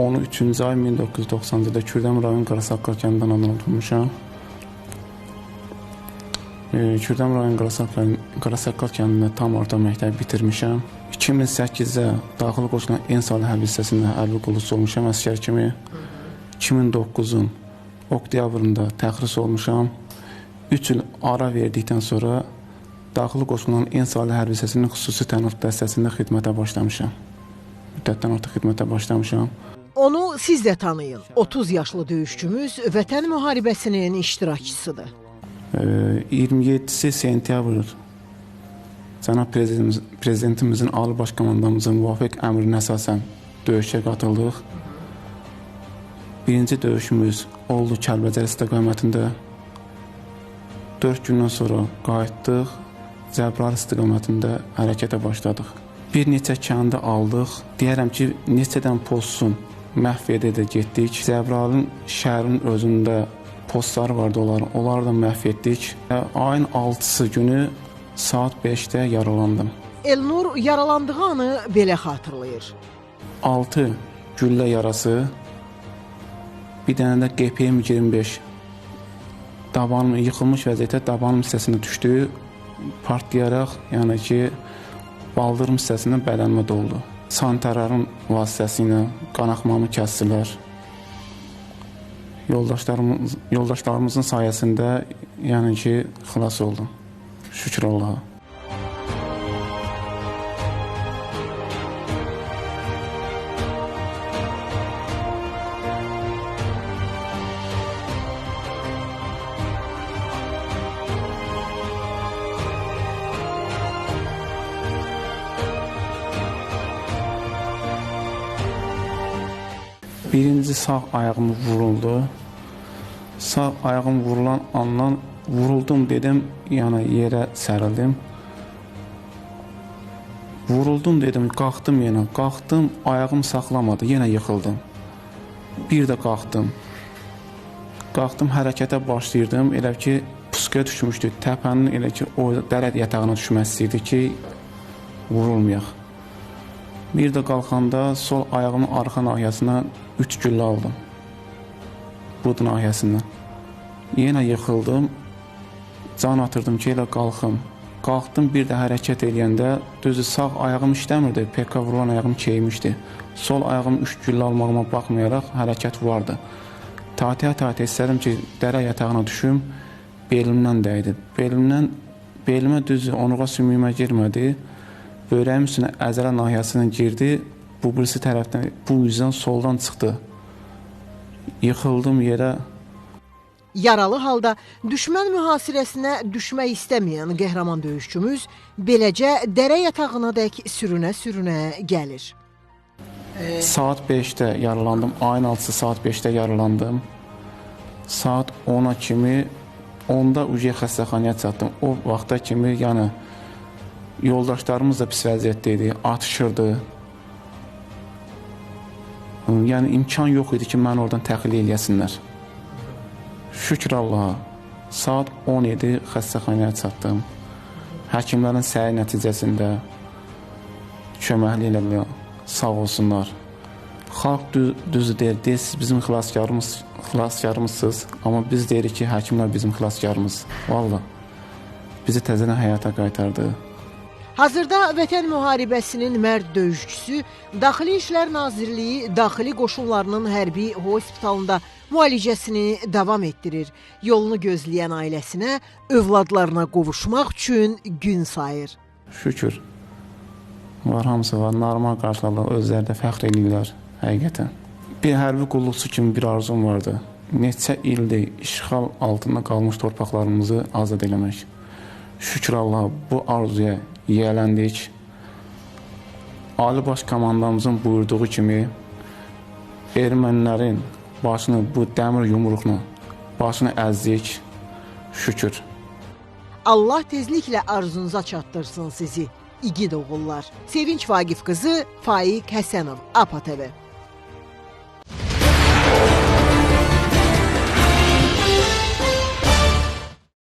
13-cü ay 1990-cı ildə Kürdəm rayon Qarasaqqal kəndindən anadan olmuşam. E, Kürdəm rayon Qarasaqqal Qarasaqqal kəndində tam orta məktəbi bitirmişəm. 2008-də daxil qoşulan en salih hərbi hissəsində hərbi qulluqçu olmuşam əsgər kimi. 2009-un oktyabrında təxris olmuşam. 3 il ara verdikdən sonra daxil qoşulan en salih hərbi hissəsinin xüsusi tənuf dəstəsində xidmətə başlamışam. Müddətdən artıq xidmətə başlamışam. Onu siz də tanıyın. 30 yaşlı döyüşçümüz Vətən müharibəsinin iştirakçısıdır. Ee, 27 sentyabr cənab prezidentimiz, prezidentimizin ali baş komandamızın müvafiq əmrinə əsasən döyüşə qatıldıq. Birinci döyüşümüz oldu Kəlbəcər istiqamətində. 4 gündən sonra qayıtdıq. Cəbrayıl istiqamətində hərəkətə başladıq. Bir neçə kəndi aldıq. Deyərəm ki, neçədən postun məhv edə-edə getdik. Cəbrayılın şəhərin özündə postları vardı onların. Onları da məhv etdik. Ayın 6-sı günü saat 5-də yaralandım. Elnur yaralandığı anı belə xatırlayır. 6 güllə yarası, bir dənə də GPM 25 dabanım yıxılmış vəziyyətdə dabanım hissəsinə düşdü. Partlayaraq, yəni ki, baldırım hissəsindən bədənimə doldu. Santararın vasitəsilə qanaxmamı kəsdilər. Yoldaşlarımız yoldaşlarımızın sayəsində yəni ki, xilas oldum. Şükür Allaha. Birinci sağ ayağım vuruldu. Sağ ayağım vurulan andan vuruldum dedim, yəni yerə sərildim. Vuruldum dedim, qalxdım yenə. Qalxdım, ayağım saxlamadı, yenə yıxıldım. Bir də qalxdım. Qalxdım, hərəkətə başlayırdım. Elə ki, puskaya düşmüşdü. Təpənin elə ki, o dərə yatağına düşmək istəyirdi ki, vurulmayaq. Bir də qalxanda sol ayağımın arxa nahiyəsindən 3 güllə aldım. Bud nahiyəsindən. Yenə yıxıldım. Can atırdım ki, elə qalxım. Qalxdım, bir də hərəkət eləyəndə düzü sağ ayağım işləmirdi. PK vurulan ayağım keymişdi. Sol ayağım 3 güllə almağıma baxmayaraq hərəkət vardı. Tatəyə-tatəyə istədim ki, dərə yatağına düşüm. Belimdən dəydi. Belimdən belimə düzü onurğa sümüyümə girmədi. Böyrəyin üstünə əzələ nahiyəsindən girdi. Bu birisi tərəfdən, bu üzdən soldan çıxdı. Yıxıldım yerə. Yaralı halda düşmən mühasirəsinə düşmək istəməyən qəhrəman döyüşçümüz beləcə dərə yatağınadək sürünə-sürünə gəlir. Saat 5-də yaralandım. Ayın 6-sı saat 5-də yaralandım. Saat 10-a kimi 10-da UJ xəstəxanaya çatdım. O vaxta kimi, yəni yoldaşlarımız da pis vəziyyətdə idi, atışırdı. Yəni imkan yox idi ki, məni oradan təxliyə eləyəsinlər. Şükür Allaha. Saat 10 idi, xəstəxanaya çatdım. Həkimlərin səyi nəticəsində köməkli elədilər. Sağ olsunlar. Xalq dü düzü deyir, deyir, siz bizim xilaskarımız, xilaskarımızsınız, amma biz deyirik ki, həkimlər bizim xilaskarımız. Valla bizi təzədən həyata qaytardı. Hazırda Vətən müharibəsinin mərd döyüşçüsü Daxili İşlər Nazirliyi Daxili Qoşunlarının hərbi hospitalında müalicəsini davam etdirir. Yolunu gözləyən ailəsinə, övladlarına qovuşmaq üçün gün sayır. Şükür. Var hamısı var. Normal qarşılarlar. Özləri də fəxr edirlər həqiqətən. Bir hərbi qulluqçu kimi bir arzum vardı. Neçə ildir işğal altında qalmış torpaqlarımızı azad eləmək. Şükür Allah bu arzuya yiyələndik. Ali Baş Komandamızın buyurduğu kimi ermənilərin başını bu dəmir yumruqla başını əzdik. Şükür. Allah tezliklə arzunuza çatdırsın sizi. İgid oğullar. Sevinç Vaqif qızı Faiq Həsənov, APA TV.